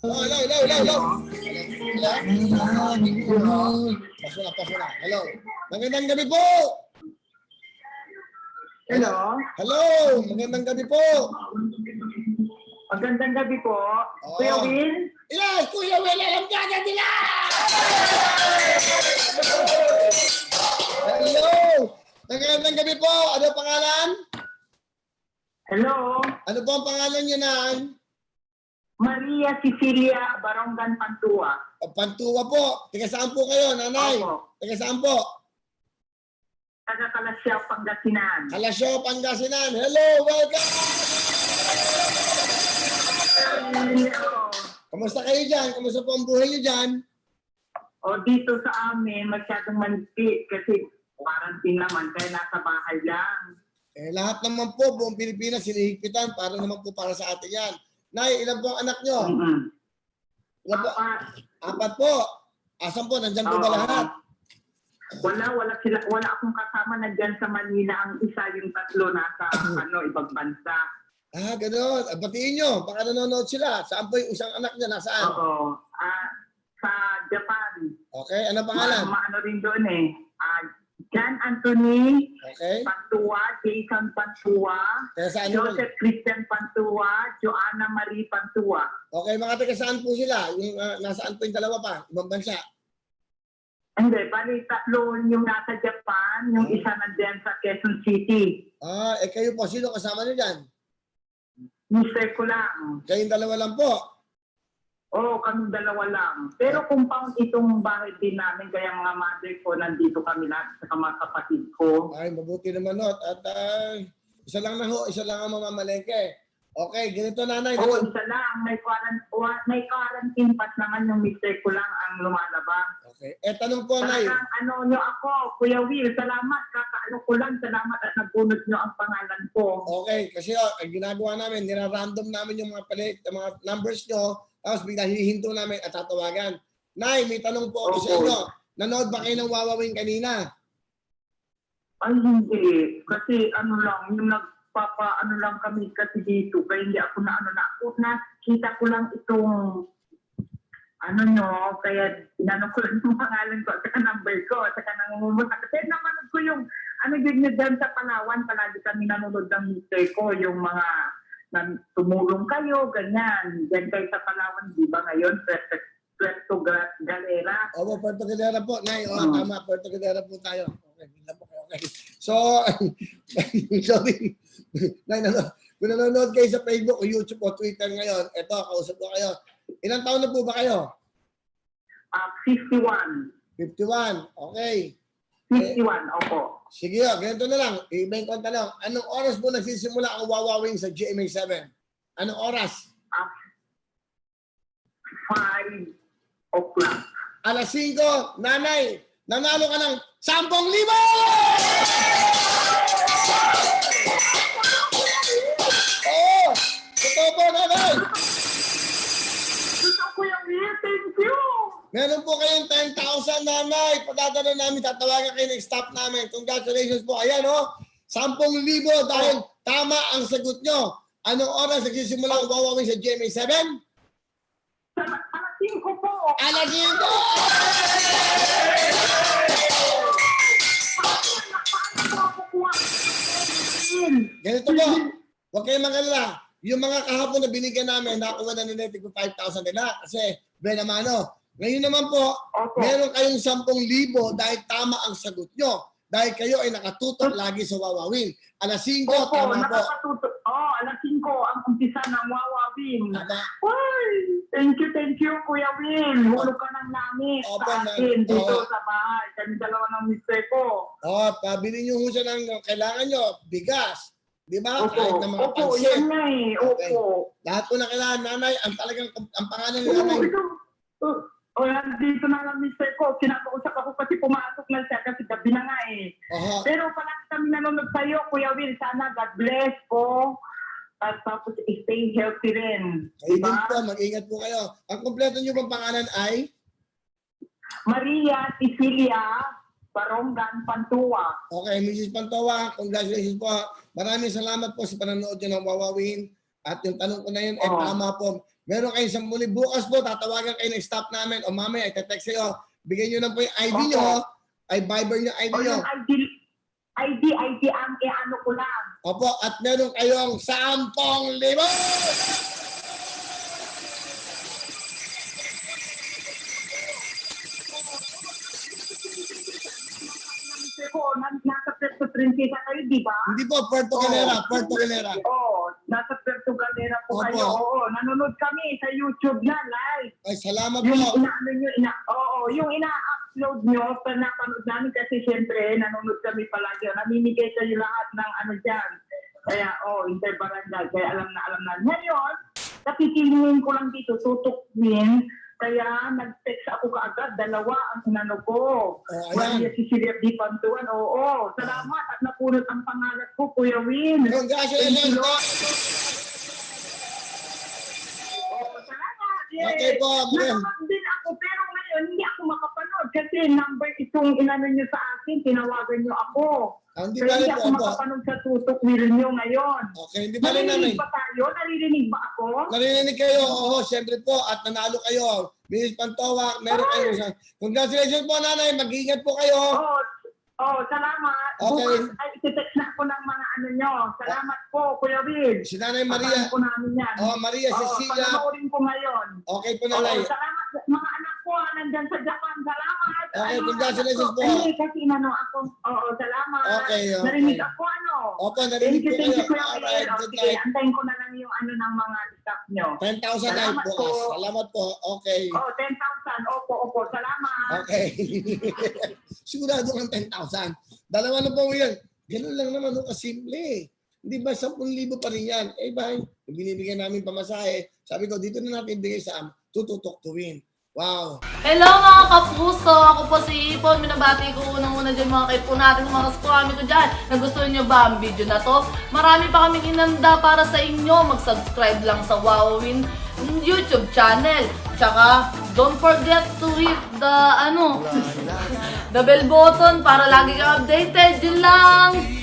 Oh, hello, hello, hello, hello. Hello? Paso na, paso na. Hello. Magandang gabi po. Hello? Hello, magandang gabi po. Magandang gabi po. Kuya Oo. Will? Ilan, Kuya Will, alam ka agad nila! Hello! Magandang gabi po. Ano pangalan? Hello? Ano po ang pangalan niyo, Nan? Maria Cecilia Barongan Pantua. Pantuwa po. Taga saan po kayo, nanay? Opo. Taga saan po? Taga Kalasyaw, Pangasinan. Kalasyo, Pangasinan. Hello, welcome! Hello. Kamusta kayo dyan? Kamusta po ang buhay niyo dyan? O dito sa amin, masyadong manipit kasi quarantine naman, kaya nasa bahay lang. Eh, lahat naman po, buong Pilipinas, sinihigpitan para naman po para sa atin yan. Nay, ilan po ang anak nyo? Ilan po? Apat. Apat po. Asan po? Nandyan po ba lahat? Wala, wala sila, wala akong kasama na dyan sa Manila. Ang isa yung tatlo nasa ano, ibang bansa. Ah, gano'n. Ah, Batiin nyo. Baka nanonood sila. Saan po yung isang anak niya? Nasaan? Oo. Ah, sa Japan. Okay, ano pangalan? Ma- maano rin doon eh. Ah, John Anthony Okay. Pantua, Jason Pantua, Kaya saan nyo? Joseph Christian Pantua, Joanna Marie Pantua. Okay, mga taga saan po sila? Yung ah, nasaan po yung dalawa pa? Ibang bansa. Hindi, bali tatlo yung nasa Japan, yung Hmm. isa nandiyan sa Quezon City. Ah, eh kayo po. Sino kasama nyo dyan? Mister ko lang. Kayong dalawa lang po. Oo, kami dalawa lang. Pero compound itong bahay din namin, kaya mga mother ko, nandito kami lahat sa mga kapatid ko. Ay, mabuti naman not. At ah, isa lang na ho, isa lang ang mamamalengke. Okay, ganito nanay. Oo, Ganito. isa lang. May quarantine, may quarantine pass naman yung mister ko lang ang lumalabas. Okay. Eh, tanong po, nay. Ano nyo ako, Kuya Will, salamat. Kakaano ko lang, salamat at nagbunot nyo ang pangalan ko. Okay, kasi oh, ang ginagawa namin, nira-random namin yung mga palit, yung mga numbers nyo, tapos bigla hihinto namin at tatawagan. Nay, may tanong po ako sa Opo. inyo. Nanood ba kayo ng Wawawin kanina? Ay, hindi. Kasi ano lang, yung nagpapa, ano lang kami kasi dito, kaya hindi ako na ano na ako, nakita ko lang itong ano nyo, kaya inano ko lang yung pangalan ko at saka number ko at saka nangungumusta. Kasi nanonood ko yung ano yun nyo dyan sa Palawan, palagi kami nanonood ng mister ko, yung mga na tumulong kayo, ganyan. Diyan kayo sa Palawan, di ba ngayon? Puerto, Puerto Galera. Opo, Puerto Galera po. Nay, oh, Oo. tama, Puerto Galera po tayo. Okay, po kayo. Okay. So, sorry. Nay, nanonood. Kung nanonood kayo sa Facebook o YouTube o Twitter ngayon, eto, kausap ko kayo. Ilang taon na po ba kayo? Ah, 51. 51. Okay. 51, opo. Sige, oh, ganito na lang. Iba yung tanong. Anong oras po nagsisimula ang wawawing sa GMA7? Anong oras? Ah, 5 o'clock. Alas 5, nanay, nanalo ka ng 10,000! Meron po kayong 10,000, nanay. Pagdadala namin, tatawagan kayo ng staff namin. Congratulations po. Ayan, oh. 10,000 dahil tama ang sagot nyo. Anong oras nagsisimula ang wawawing sa GMA7? Sa alas 5 po. Alas 5! Ganito po, huwag kayong magalala. Yung mga kahapon na binigyan namin, nakuha na nila tig 5,000 nila kasi buena mano. Ngayon naman po, Opo. meron kayong 10,000 dahil tama ang sagot nyo. Dahil kayo ay nakatutok lagi sa wawawin. Alas 5, Opo, tama po. nakakatuto. Oh, alas 5 ang umpisa ng wawawin. Tama. Ay, thank you, thank you, Kuya Will. Hulog ka ng langit Opo, sa na- akin dito oo. sa bahay. Kami dalawa ng mister ko. O, pabili nyo siya ng kailangan nyo, bigas. Di ba? Opo, Kahit ng mga opo, pansit. yan nga eh. Okay. Opo. Lahat po na kailangan, nanay, ang talagang, ang pangalan Oo, nanay, ito. Oh, oh, dito na lang mister ko. Kinakausap ako kasi pumasok na siya kasi gabi na nga eh. oho, Pero palagi kami nanonood sa iyo, Kuya Will. Sana God bless po. At tapos stay healthy rin. kayo din Diba? po, mag-ingat po kayo. Ang kompleto bang pangalan ay? Maria Cecilia Barongan Pantua. Okay, Mrs. Pantowa, congratulations po. Maraming salamat po sa panonood nyo ng Wawawin. At yung tanong ko na yun, eh Oo. tama po. Meron kayo isang muli. Bukas po, tatawagan kayo ng staff namin. O mamaya, ite-text kayo. Bigyan nyo na po yung ID Okay. nyo. Ay, Viber nyo ID O nyo. yung ID, ID, ID ang i-ano ko lang. Opo, at meron kayong 10,000! Ko, nasa Puerto Princesa kayo, di ba? Hindi po, Puerto. Galera, Puerto Galera. Oo, nasa Puerto Galera po Opo. kayo. Oo, nanonood kami sa YouTube na live. Ay, salamat Yung po. inaano nyo, ina, oo, yung ina-upload nyo, pa napanood namin kasi syempre, nanonood kami palagi. Namimigay kayo lahat ng ano dyan. Kaya, oh, interbarangay. Kaya alam na, alam na. Ngayon, napipiliin ko lang dito, tutukwin. Kaya nag-text ako kaagad, dalawa ang inano ko. Oh, ayan. Maria Cecilia Di Pantuan, oo. Salamat at napunot ang pangalan ko, Kuya Win. Congratulations po. Oo, salamat. Yes. Okay po, ma'am. Din ako, pero ngayon hindi ako makapanood kasi number itong inano nyo sa akin, tinawagan nyo ako. Ah, Hindi Pero ba hindi rin po, ako opo. makapanood sa tutok wheel nyo ngayon. Okay, hindi ba rin nanay? Naririnig ba tayo? Naririnig ba ako? Narinig kayo, oo, syempre po, at nanalo kayo. Miss Pantowa, meron kayo. sa- Congratulations po, nanay. Mag-ingat po kayo. Oo. Oh, salamat. Okay. Bukas ay iti-text na ako ng mga ano nyo. Salamat po, Kuya Will. Si Nanay Maria. Papahan po namin yan. Oh, Maria Oo, Cecilia. panonoorin ko ngayon. Okay po, Oo, nanay. salamat. Mga anak ko, ah, nandyan sa Japan. Salamat. Okay, Ano, congratulations anak ko. po. Ay, kasi inano ako. Oo, salamat. Okay, okay. Narinig ako, ano. Opo, Thank narinig po thank kayo. Alright, good night. antayin ko na lang yung ano ng mga staff nyo. 10,000 na bukas. po. Salamat po. Okay. Oh, 10,000. Opo, opo. Salamat. Okay. Sigurado kang 10,000. Dalawa na po yan. Ganun lang naman, no, kasimple. Hindi ba 10,000 pa rin yan? Eh, ba, yung binibigyan namin pamasahe, sabi ko, dito na natin bigay sa am, tututok to win. Wow. Hello mga kapuso! Ako po si Ipon. Minabati ko unang-una dyan mga kaipo natin, mga kaskwami ko dyan. Nagustuhan nyo ba ang video na to? Marami pa kaming inanda para sa inyo. Mag-subscribe lang sa Wowin YouTube channel. Tsaka, don't forget to hit the, ano, the bell button para lagi ka updated. Yun lang!